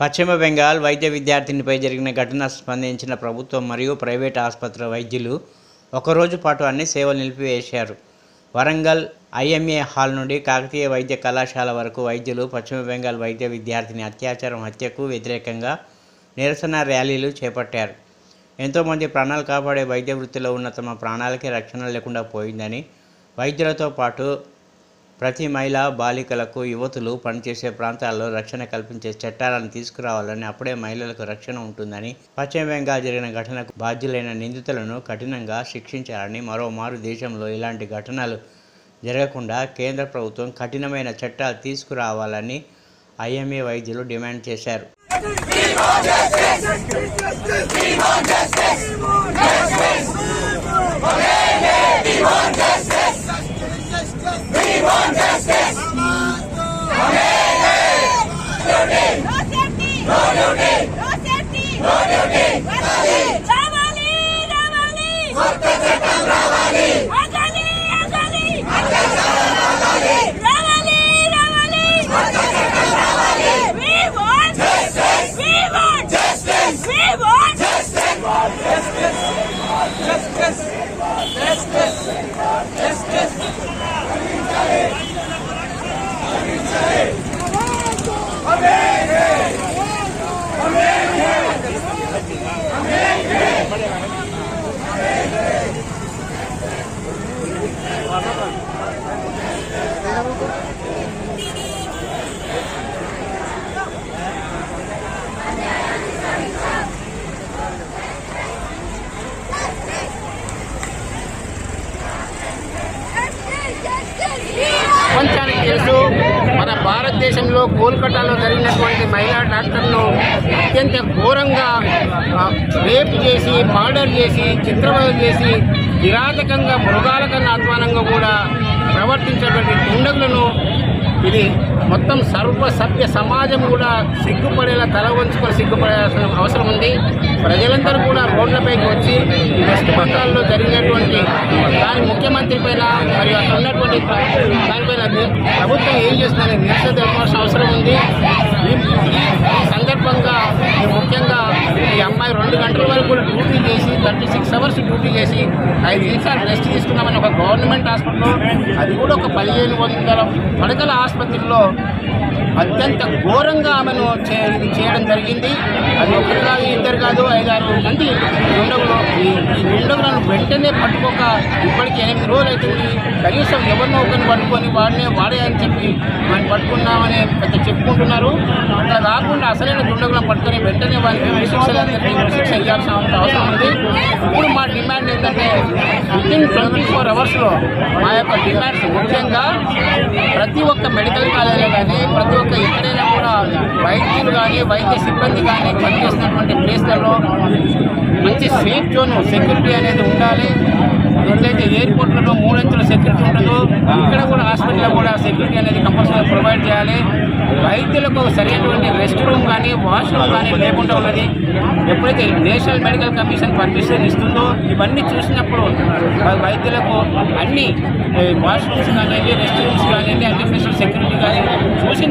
పశ్చిమ బెంగాల్ వైద్య విద్యార్థినిపై జరిగిన ఘటన స్పందించిన ప్రభుత్వం మరియు ప్రైవేట్ ఆసుపత్రి వైద్యులు ఒకరోజు పాటు అన్ని సేవలు నిలిపివేశారు. వరంగల్ ఐఎంఏ హాల్ నుండి కాకతీయ వైద్య కళాశాల వరకు వైద్యులు పశ్చిమ బెంగాల్ వైద్య విద్యార్థిని అత్యాచారం హత్యకు వ్యతిరేకంగా నిరసన ర్యాలీలు చేపట్టారు. ఎంతోమంది ప్రాణాలు కాపాడే వైద్య వృత్తిలో ఉన్న తమ ప్రాణాలకి రక్షణ లేకుండా పోయిందని వైద్యులతో పాటు ప్రతి మహిళ బాలికలకు యువతులు పనిచేసే ప్రాంతాల్లో రక్షణ కల్పించే చట్టాలను తీసుకురావాలని అప్పుడే మహిళలకు రక్షణ ఉంటుందని పశ్చిమ బెంగాల్ జరిగిన ఘటనకు బాధ్యులైన నిందితులను కఠినంగా శిక్షించాలని మరోమారు దేశంలో ఇలాంటి ఘటనలు జరగకుండా కేంద్ర ప్రభుత్వం కఠినమైన చట్టాలు తీసుకురావాలని ఐఎంఏ వైద్యులు డిమాండ్ చేశారు. No Yeah. భారతదేశంలో కోల్కతాలో జరిగినటువంటి మహిళా డాక్టర్ను అత్యంత ఘోరంగా రేప్ చేసి మర్డర్ చేసి చిత్రవద చేసి విరాధకంగా మృగాల కన్నా అధ్వానంగా కూడా ప్రవర్తించేటువంటి దుండగులను ఇది మొత్తం సర్వ సభ్య సమాజం కూడా సిగ్గుపడేలా తల వంచుకొని సిగ్గుపడాల్సిన అవసరం ఉంది. ప్రజలందరూ కూడా రోడ్లపైకి వచ్చి వెస్ట్ బెంగాల్లో జరిగినటువంటి దాని ముఖ్యమంత్రి పైన మరియు అక్కడ ఉన్నటువంటి దానిపైన ప్రభుత్వం ఏం చేస్తుందని నిరసన తెలపాల్సిన అవసరం ఉంది. ఈ సందర్భంగా ముఖ్యంగా ఈ అమ్మాయి రెండు గంటల వరకు కూడా డ్యూటీ చేసి థర్టీ సిక్స్ అవర్స్ డ్యూటీ చేసి ఐదు నిమిషాలు రెస్ట్ తీసుకున్నామని ఒక గవర్నమెంట్ హాస్పిటల్లో అది కూడా ఒక పదిహేను వందల పడకల ఆసుపత్రిలో అత్యంత ఘోరంగా ఆమెను చేయడం జరిగింది. అది ఒకరు కాదు ఐదారు మంది దుండగులు ఈ దుండగులను వెంటనే పట్టుకోక ఇప్పటికి ఎనిమిది రోజులు అవుతుంది. కనీసం ఎవరినో ఒకరిని పట్టుకొని వాడినే వాడే అని చెప్పి మనం పట్టుకున్నామని పెద్ద చెప్పుకుంటున్నారు. అట్లా కాకుండా అసలైన దుండగులను పట్టుకొని వెంటనే వారికి శిక్ష ఇవ్వాల్సిన అవసరం ఉంది. ఇప్పుడు మా డిమాండ్ ఏంటంటే విత్ ఇన్ ట్వంటీ ఫోర్ అవర్స్లో మా యొక్క డిమాండ్స్ ముఖ్యంగా ఒక్క మెడికల్ కాలేజీలో కానీ ప్రతి ఒక్క ఎక్కడైనా కూడా వైద్యులు కానీ వైద్య సిబ్బంది కానీ పనిచేస్తున్నటువంటి ప్లేస్లలో మంచి సేఫ్ జోన్ సెక్యూరిటీ అనేది ఉండాలి. ఎట్లయితే ఎయిర్పోర్ట్లలో మూడంచెల సెక్యూరిటీ ఉంటుందో ఇక్కడ కూడా హాస్పిటల్లో కూడా సెక్యూరిటీ అనేది కంపల్సరీ ప్రొవైడ్ చేయాలి. వైద్యులకు సరైనటువంటి రెస్ట్ రూమ్ కానీ వాష్రూమ్ కానీ లేకుండా ఉన్నది. ఎప్పుడైతే నేషనల్ మెడికల్ కమిషన్ పర్మిషన్ ఇస్తుందో ఇవన్నీ చూసినప్పుడు వైద్యులకు అన్ని వాష్రూమ్స్ కానివ్వండి రెస్ట్ రూమ్స్ కానివ్వండి అన్ని ఫెసిలిటీ సెక్యూరిటీ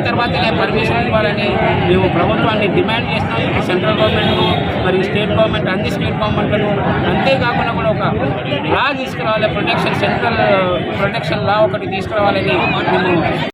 తర్వాత చూసిన పర్మిషన్ ఇవ్వాలని మేము ప్రభుత్వాన్ని డిమాండ్ చేస్తాం. సెంట్రల్ గవర్నమెంట్ మరియు స్టేట్ గవర్నమెంట్ అన్ని స్టేట్ గవర్నమెంట్లను అంతేకాకుండా కూడా ఒక లా తీసుకురావాలి. ప్రొటెక్షన్ సెంట్రల్ ప్రొటెక్షన్ లా ఒకటి తీసుకురావాలని మేము